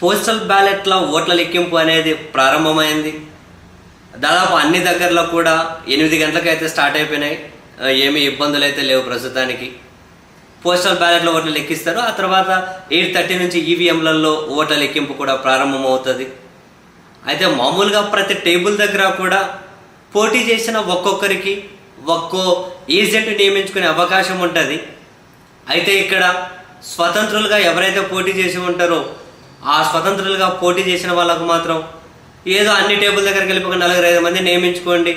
Postal బ్యాలెట్ల ఓట్ల లెక్కింపు అనేది ప్రారంభమైంది. దాదాపు అన్ని దగ్గరలో కూడా ఎనిమిది గంటలకైతే స్టార్ట్ అయిపోయినాయి. ఏమి ఏమీ ఇబ్బందులు అయితే లేవు ప్రస్తుతానికి. పోస్టల్ బ్యాలెట్లో ఓట్లు లెక్కిస్తారు. ఆ తర్వాత ఎయిట్ థర్టీ నుంచి ఈవీఎంలలో ఓట్ల లెక్కింపు కూడా ప్రారంభమవుతుంది. అయితే మామూలుగా ప్రతి టేబుల్ దగ్గర కూడా పోటీ చేసిన ఒక్కొక్కరికి ఒక్కో ఏజెంట్ నియమించుకునే అవకాశం ఉంటుంది. అయితే ఇక్కడ స్వతంత్రులుగా ఎవరైతే పోటీ చేసి ఉంటారో ఆ స్వతంత్రులుగా పోటీ చేసిన వాళ్ళకు మాత్రం ఏదో అన్ని టేబుల్ దగ్గర కలిపి ఒక నలుగురు ఐదు మంది నియమించుకోండి.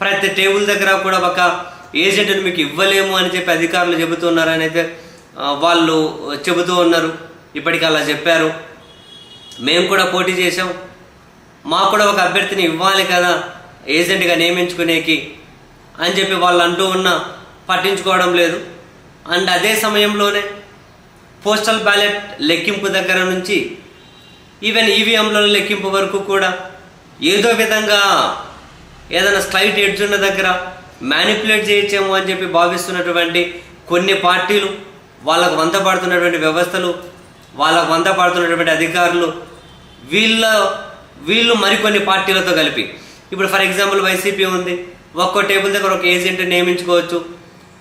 ప్రతి టేబుల్ దగ్గర కూడా ఒక ఏజెంట్ని మీకు ఇవ్వలేము అని చెప్పి అధికారులు చెబుతున్నారని అయితే వాళ్ళు చెబుతూ ఉన్నారు. ఇప్పటికి అలా చెప్పారు. మేము కూడా పోటీ చేసాం మాకు కూడా ఒక అభ్యర్థిని ఇవ్వాలి కదా ఏజెంట్గా నియమించుకునేకి అని చెప్పి వాళ్ళు అంటూ ఉన్నా పట్టించుకోవడం లేదు. అండ్ అదే సమయంలోనే పోస్టల్ బ్యాలెట్ లెక్కింపు దగ్గర నుంచి ఈవెన్ ఈవీఎంల లెక్కింపు వరకు కూడా ఏదో విధంగా ఏదైనా స్లైట్ ఎడ్జ్ ఉన్న దగ్గర మ్యానిపులేట్ చేయొచ్చేమో అని చెప్పి భావిస్తున్నటువంటి కొన్ని పార్టీలు వాళ్ళకు వంత పడుతున్నటువంటి వ్యవస్థలు వాళ్ళకు వంత పడుతున్నటువంటి అధికారులు వీళ్ళ వీళ్ళు మరికొన్ని పార్టీలతో కలిపి. ఇప్పుడు ఫర్ ఎగ్జాంపుల్ వైసీపీ ఉంది ఒక్కో టేబుల్ దగ్గర ఒక ఏజెంట్ నియమించుకోవచ్చు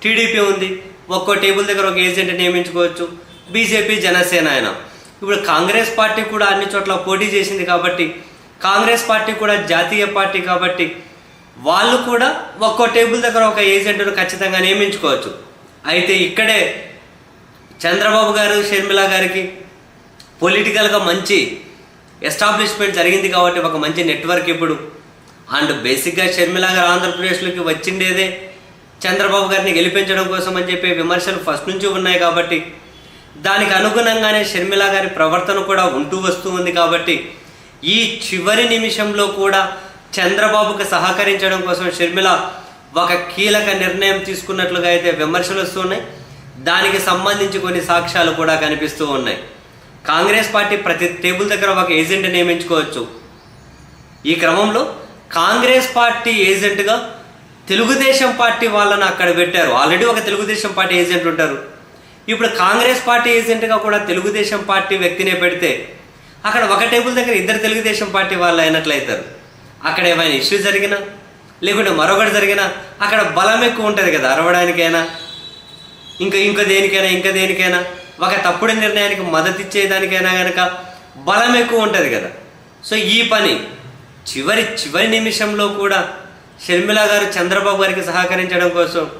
టీడీపీ ఉంది ఒక్కో టేబుల్ దగ్గర ఒక ఏజెంట్ నియమించుకోవచ్చు బీజేపీ జనసేన ఆయన. ఇప్పుడు కాంగ్రెస్ పార్టీ కూడా అన్ని చోట్ల పోటీ చేసింది కాబట్టి కాంగ్రెస్ పార్టీ కూడా జాతీయ పార్టీ కాబట్టి వాళ్ళు కూడా ఒక్కో టేబుల్ దగ్గర ఒక ఏజెంట్ను ఖచ్చితంగా నియమించుకోవచ్చు. అయితే ఇక్కడే చంద్రబాబు గారు షర్మిల గారికి పొలిటికల్గా మంచి ఎస్టాబ్లిష్మెంట్ జరిగింది కాబట్టి ఒక మంచి నెట్వర్క్ ఇప్పుడు. అండ్ బేసిక్గా షర్మిల గారు ఆంధ్రప్రదేశ్లోకి వచ్చిండేదే చంద్రబాబు గారిని గెలిపించడం కోసం అని చెప్పే విమర్శలు ఫస్ట్ నుంచి ఉన్నాయి కాబట్టి దానికి అనుగుణంగానే షర్మిల గారి ప్రవర్తన కూడా ఉంటూ వస్తూ ఉంది కాబట్టి ఈ చివరి నిమిషంలో కూడా చంద్రబాబుకు సహకరించడం కోసం షర్మిల ఒక కీలక నిర్ణయం తీసుకున్నట్లుగా అయితే విమర్శలు వస్తున్నాయి దానికి సంబంధించి కొన్ని సాక్ష్యాలు కూడా కనిపిస్తూ ఉన్నాయి. కాంగ్రెస్ పార్టీ ప్రతి టేబుల్ దగ్గర ఒక ఏజెంట్ నియమించుకోవచ్చు. ఈ క్రమంలో కాంగ్రెస్ పార్టీ ఏజెంట్గా తెలుగుదేశం పార్టీ వాళ్ళని అక్కడ పెట్టారు. ఆల్రెడీ ఒక తెలుగుదేశం పార్టీ ఏజెంట్ ఉంటారు. ఇప్పుడు కాంగ్రెస్ పార్టీ ఏజెంట్గా కూడా తెలుగుదేశం పార్టీ వ్యక్తినే పెడితే అక్కడ ఒక టేబుల్ దగ్గర ఇద్దరు తెలుగుదేశం పార్టీ వాళ్ళు అయినట్లయితారు. అక్కడ ఏమైనా ఇష్యూ జరిగినా లేకుంటే మరొకటి జరిగినా అక్కడ బలం ఎక్కువ ఉంటుంది కదా అరవడానికైనా ఇంకా ఇంకా దేనికైనా ఇంకా దేనికైనా ఒక తప్పుడు నిర్ణయానికి మద్దతు ఇచ్చేదానికైనా కనుక బలం ఎక్కువ ఉంటుంది కదా. సో ఈ పని చివరి చివరి నిమిషంలో కూడా షర్మిల గారు చంద్రబాబు గారికి సహకరించడం కోసం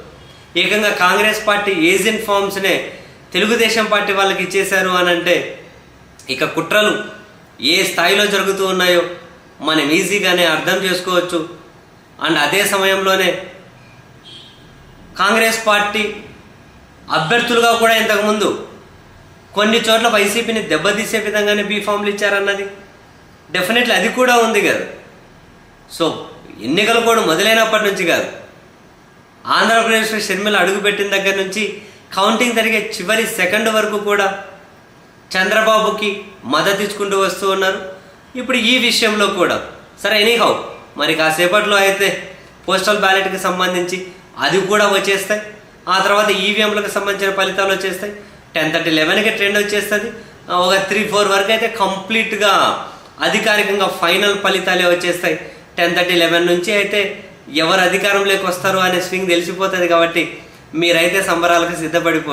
ఏకంగా కాంగ్రెస్ పార్టీ ఏజెంట్ ఫామ్స్నే తెలుగుదేశం పార్టీ వాళ్ళకి ఇచ్చేశారు అని అంటే ఇక కుట్రలు ఏ స్థాయిలో జరుగుతూ ఉన్నాయో మనం ఈజీగానే అర్థం చేసుకోవచ్చు. అండ్ అదే సమయంలోనే కాంగ్రెస్ పార్టీ అభ్యర్థులుగా కూడా ఇంతకుముందు కొన్ని చోట్ల వైసీపీని దెబ్బతీసే విధంగానే బీఫామ్లు ఇచ్చారన్నది. డెఫినెట్లీ అది కూడా ఉంది కదా. సో ఎన్నికలు కూడా మొదలైనప్పటి నుంచి కాదు. ఆంధ్రప్రదేశ్లో షర్మిల అడుగుపెట్టిన దగ్గర నుంచి కౌంటింగ్ జరిగే చివరి సెకండ్ వరకు కూడా చంద్రబాబుకి మద్దతు ఇచ్చుకుంటూ వస్తూ ఉన్నారు. ఇప్పుడు ఈ విషయంలో కూడా. సరే ఎనీహౌ మరి కాసేపట్లో అయితే పోస్టల్ బ్యాలెట్కి సంబంధించి అది కూడా వచ్చేస్తాయి. ఆ తర్వాత ఈవీఎంలకు సంబంధించిన ఫలితాలు వచ్చేస్తాయి. టెన్ థర్టీ లెవెన్కి ట్రెండ్ వచ్చేస్తుంది. ఒక త్రీ ఫోర్ వరకు అయితే కంప్లీట్గా అధికారికంగా ఫైనల్ ఫలితాలే వచ్చేస్తాయి. టెన్ థర్టీ లెవెన్ నుంచి అయితే ఎవరు అధికారంలోకి వస్తారు అనే స్వింగ్ తెలిసిపోతుంది కాబట్టి మీరైతే సంబరాలకు సిద్ధపడిపో